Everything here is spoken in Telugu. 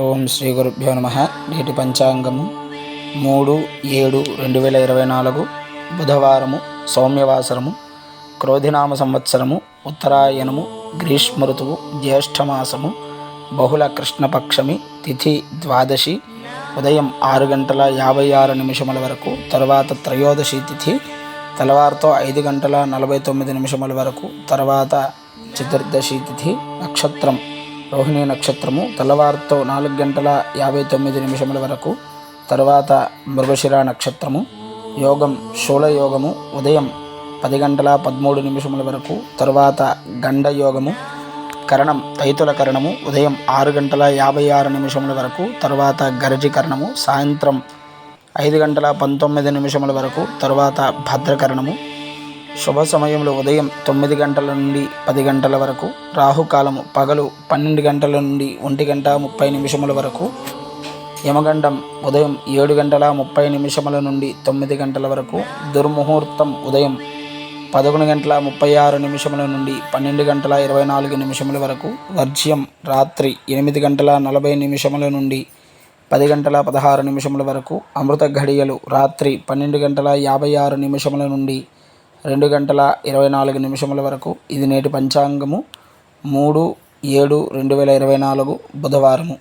ఓం శ్రీ గురుభ్యో నమ. నేటి పంచాంగము మూడు ఏడు రెండు వేల ఇరవై నాలుగు బుధవారము సౌమ్యవాసరము క్రోధినామ సంవత్సరము ఉత్తరాయణము గ్రీష్మ ఋతువు జ్యేష్ఠమాసము బహుళ కృష్ణపక్షమి తిథి ద్వాదశి ఉదయం ఆరు గంటల యాభై ఆరు నిమిషముల వరకు తర్వాత త్రయోదశి తిథి తెల్లవారుతో ఐదు గంటల నలభై తొమ్మిది నిమిషముల వరకు తర్వాత చతుర్దశి తిథి నక్షత్రం. రోహిణి నక్షత్రము తెల్లవారుతో నాలుగు గంటల యాభై తొమ్మిది నిమిషముల వరకు. తర్వాత మృగశిర నక్షత్రము. యోగం శూలయోగము ఉదయం పది గంటల పదమూడు నిమిషముల వరకు. తర్వాత గండ యోగము కరణం తైతుల కరణము. ఉదయం ఆరు గంటల యాభై ఆరు నిమిషముల వరకు. తర్వాత గరజి కరణము. సాయంత్రం ఐదు గంటల పంతొమ్మిది నిమిషముల వరకు. తర్వాత భద్రకరణము. శుభ సమయంలో ఉదయం తొమ్మిది గంటల నుండి పది గంటల వరకు రాహుకాలము పగలు పన్నెండు గంటల నుండి ఒంటి గంట ముప్పై నిమిషముల వరకు యమగండం ఉదయం ఏడు గంటల ముప్పై నిమిషముల నుండి తొమ్మిది గంటల వరకు దుర్ముహూర్తం ఉదయం పదకొండు గంటల ముప్పై ఆరు నిమిషముల నుండి పన్నెండు గంటల ఇరవై నాలుగు నిమిషముల వరకు వర్జ్యం రాత్రి ఎనిమిది గంటల నలభై నిమిషముల నుండి పది గంటల పదహారు నిమిషముల వరకు అమృత ఘడియలు రాత్రి పన్నెండు గంటల యాభై ఆరు నిమిషముల నుండి రెండు గంటల ఇరవై నాలుగు నిమిషముల వరకు ఇది నేటి పంచాంగము. మూడు ఏడు రెండు వేల ఇరవై నాలుగు బుధవారము.